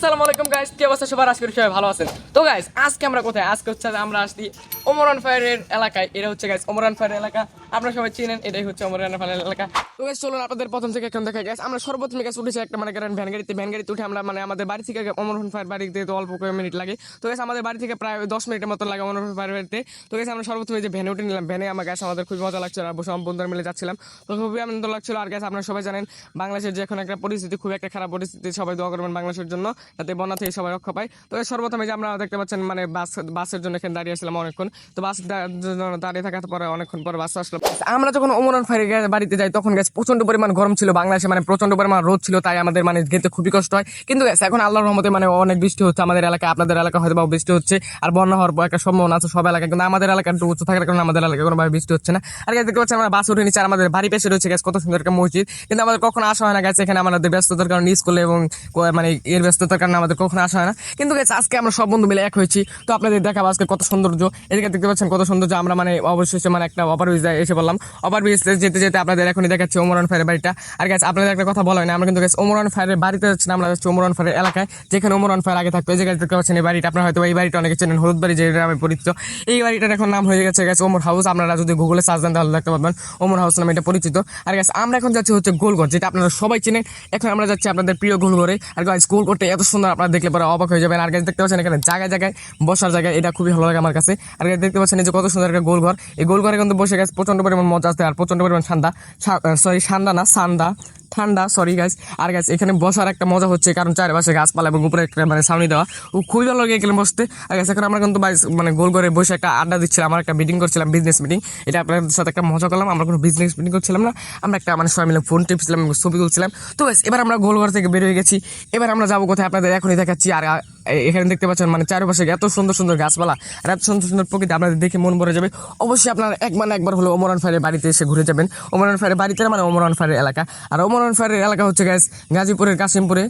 আসসালামু আলাইকুম গাইস কি অবস্থা? সবার আজকে সবাই ভালো আছেন। তো গাইস আজকে আমরা কোথায়? আজকে হচ্ছে আমরা আসছি ওমরান ফায়ারের এলাকায়। এটা হচ্ছে গাইস ওমরান ফায়ারের এলাকা। আপনারা সবাই চিনেন, এটাই হচ্ছে ওমরান ফায়ারের এলাকা। তো গাইস চলুন আপনাদের প্রথম থেকে এখন দেখা গাইস আমরা সর্বপ্রথমে গাইস উঠেছি একটা মানে করেন ভ্যান গাড়িতে। ভ্যান গাড়িতে উঠে আমরা মানে আমাদের বাড়ি থেকে ওমরান ফায়ার বাড়িতে তো অল্প কয়েক মিনিট লাগে। তো গাইস আমাদের বাড়ি থেকে প্রায় দশ মিনিটের মতো লাগে ওমরান ফায়ার বাড়িতে। তো গাইস আমরা সর্বপ্রথমে যে ভ্যানে উঠে নিলাম। ভ্যানে আমার গাইস আমাদের খুবই মজা লাগছিল আর সব বন্ধুরা মিলে যাচ্ছিলাম। তো, খুবই আনন্দ লাগছিল। আর গাইস আপনারা সবাই জানেন, বাংলাদেশের যে এখন একটা পরিস্থিতি, খুব একটা খারাপ পরিস্থিতি, সবাই দোয়া করবেন বাংলাদেশের জন্য। যাতে বন্যা থেকে সবাই রক্ষা পায়। তো সর্বপ্রথমে যে আমরা দেখতে পাচ্ছেন মানে বাস, বাসের জন্য এখানে দাঁড়িয়ে আসলাম অনেকক্ষণ। তো বাস দাঁড়িয়ে থাকার পরে অনেকক্ষণ পরে বাস আসলো। আমরা যখন ওমরান ফায়ারে বাড়িতে যাই, তখন গেছে প্রচণ্ড পরিমাণ গরম ছিল। বাংলাদেশে মানে প্রচণ্ড পরিমাণ রোদ ছিল, তাই আমাদের মানে যেতে খুবই কষ্ট হয়। কিন্তু এখন আল্লাহর রহমতে মানে অনেক বৃষ্টি হচ্ছে আমাদের এলাকায়, আপনাদের এলাকা হয়তো বৃষ্টি হচ্ছে। আর বন্যা হওয়ার একটা সম্ভাবনা আছে সব এলাকায়। কিন্তু আমাদের এলাকা একটু উঁচু থাকার কারণে আমাদের এলাকায় কোনোভাবে বৃষ্টি হচ্ছে না। আর গেছে দেখতে পাচ্ছেন, আমরা বাস উঠে আর আমাদের বাড়ি পেশে রয়েছে গেছে কত সুন্দর একটা মসজিদ। কিন্তু আমাদের কখনো আসা হয় না গেছে এখানে আমাদের ব্যস্ততার কারণে স্কুলে এবং মানে এর ব্যস্ততার কারণে আমাদের কখনো আসা হয় না। কিন্তু গেছে আজকে আমরা সব বন্ধু মিলে এক হয়েছি। তো আপনাদের দেখাবো আজকে কত সৌন্দর্য। এদিকে দেখতে পাচ্ছেন কত সৌন্দর্য। আমরা মানে অবশেষে মানে একটা ওভার ব্রিজ এসে বললাম ওভার ব্রিজ যেতে যেতে আপনাদের এখনই দেখাচ্ছি ওমরান ফায়ারের বাড়িটা। আর গেছে আপনাদের একটা কথা বলা হয় না আমরা কিন্তু গেছে ওমরান ফায়ারের বাড়িতে যাচ্ছি না, আমরা যাচ্ছি ওমরান ফায়ারের এলাকায়। যেখানে ওমরান ফায়ার আগে থাকতো। এই জায়গায় দেখতে পাচ্ছেন এই বাড়িটা। আপনারা হয়তো এই বাড়িটা অনেকে চেনেন হলুদ বাড়ি যে নামে পরিচিত। এই বাড়িটার এখন নাম হয়ে গেছে গেছে ওমর হাউস আপনারা যদি গুগলে সার্চ দেন তাহলে দেখতে পাবেন ওমর হাউস নামে এটা পরিচিত। আর গেছে আমরা এখন যাচ্ছি হচ্ছে গোলঘর যেটা আপনারা সবাই চেনেন। এখন আমরা যাচ্ছি আপনাদের প্রিয় গোলঘরে আর গাইস গোলঘরটা এত সুন্দর আপনারা দেখলে পরে অবাক হয়ে যাবেন। আর গাছ দেখতে পাচ্ছেন এখানে জায়গায় জায়গায় বসার জায়গায় এটা খুবই ভালো লাগে আমার কাছে। আর গাছ দেখতে পাচ্ছেন যে কত সুন্দর একটা গোলঘর এই গোলঘরে কিন্তু বসে গেছে প্রচণ্ড পরিমাণ মজা আসতে আর প্রচণ্ড পরিমাণ ঠান্ডা। সরি ঠান্ডা না, সান্দা। ঠান্ডা সরি গাছ আর গাছ এখানে বসার একটা মজা হচ্ছে, কারণ চারপাশে গাছপালা এবং উপরে একটা মানে সামনে দেওয়া। ও খুবই ভালো লাগে এখানে বসতে। আর গাছ এখন আমরা কিন্তু মানে গোল করে বসে একটা আড্ডা দিচ্ছিলাম, আমার একটা মিটিং করছিলাম বিজনেস মিটিং এটা আপনাদের সাথে একটা মজা করলাম, আমরা কোনো বিজনেস মিটিং করছিলাম না। আমরা একটা মানে সবাই মিলে ফোন টিপছিলাম ছবি তুলছিলাম। তো এবার আমরা গোল ঘর থেকে বের হয়ে গেছি। এবার আমরা যাব কোথায় আপনাদের এখনই দেখাচ্ছি। আর এখানে দেখতে পাচ্ছেন মানে চারপাশে এত সুন্দর সুন্দর গাছপালা আর এত সুন্দর সুন্দর প্রকৃতি আপনাদের দেখে মন ভরে যাবে। অবশ্যই আপনারা একবার না একবার হলো ওমরান ফায়ারের বাড়িতে এসে ঘুরে যাবেন। ওমরান ফায়ারের বাড়িতে মানে ওমরান ফায়ারের এলাকা। আর ওমরান ফায়ারের এলাকা হচ্ছে গ্যাস গাজীপুরের কাশিমপুরে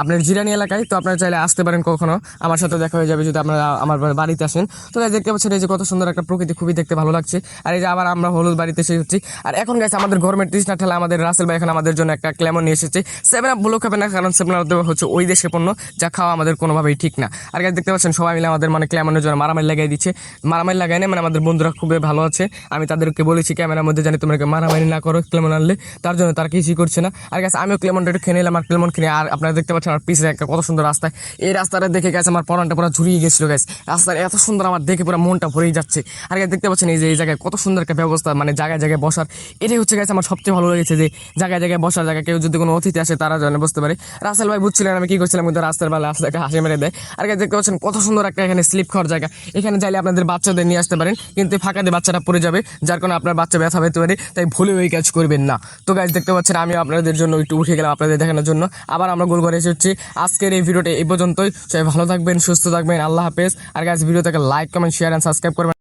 আপনার জিরানি এলাকায়। তো আপনারা চাইলে আসতে পারেন কখনো। আমার সাথে দেখা হয়ে যাবে যদি আপনারা আমার বাড়িতে আসেন। তো guys, দেখতে পাচ্ছেন এই যে কত সুন্দর একটা প্রকৃতি, খুবই দেখতে ভালো লাগছে। আর এই যে আবার আমরা হলুদ বাড়িতে এসে হচ্ছি আর এখন গেছে আমাদের গরমের তৃষ্ণা ঠেলা আমাদের রাসেল ভাই এখন আমাদের জন্য একটা ক্লেমন নিয়ে এসেছে। সেভেন আপ বলেও খাবে না, কারণ সেভেন আপ হচ্ছে ওই দেশের পণ্য, যা খাওয়া আমাদের কোনোভাবেই ঠিক না। আর guys, দেখতে পাচ্ছেন, সবাই মিলে আমাদের মানে ক্লেমনের জন্য মারামারি লাগাই দিচ্ছে। মারামারি লাগাই না মানে আমাদের বন্ধুরা খুবই ভালো আছে। আমি তাদেরকে বলেছি, ক্যামেরার মধ্যে জানি তোমরা মারামারি না করো, ক্লেমন আনলে। তার জন্য তারা কিছুই করছে না। আর গেছে আমিও ক্লেমনটা একটু খেয়ে নিলাম, আর ক্লেমন কিনে আর আপনারা দেখতে পাচ্ছেন আমার পিছিয়ে একটা কত সুন্দর রাস্তায়। এই রাস্তাটা দেখে গেছে আমার পরানটা পুরো ঝুরিয়ে গেছিল গেছে রাস্তার এত সুন্দর, আমার দেখে পুরো মনটা ভরেই যাচ্ছে। আর guys, দেখতে পাচ্ছেন এই যে, এই জায়গায় কত সুন্দর একটা ব্যবস্থা মানে জায়গায় জায়গায় বসার। এটাই হচ্ছে গেছে আমার সবচেয়ে ভালো লেগেছে যে, জায়গায় জায়গায় বসার জায়গায় কেউ যদি কোনো অতিথি আসে, তারা যেন বুঝতে পারে। রাসেল ভাই বুঝছিলেন আমি কি করছিলাম, কিন্তু রাস্তার বেলা রাস্তাকে হাসি মেরে দেয়। আর দেখতে পাচ্ছেন কত সুন্দর একটা এখানে স্লিপ খাওয়ার জায়গা। এখানে চাইলে আপনাদের বাচ্চাদের নিয়ে আসতে পারেন, কিন্তু ফাঁকাতে বাচ্চাটা পড়ে যাবে, যার কারণে আপনার বাচ্চা ব্যথা পেতে পারে, তাই ভুলে ওই কাজ করবেন না। তো গাছ দেখতে পাচ্ছেন আমি আপনাদের জন্য একটু উঠে গেলাম আপনাদের দেখানোর জন্য। আবার আমরা গোল করে এসে হচ্ছি আজকের এই ভিডিওটা এই পর্যন্তই। সবাই ভালো থাকবেন, সুস্থ থাকবেন, আল্লাহ হাফেজ। আর ভিডিও থেকে like, comment share and subscribe করবেন।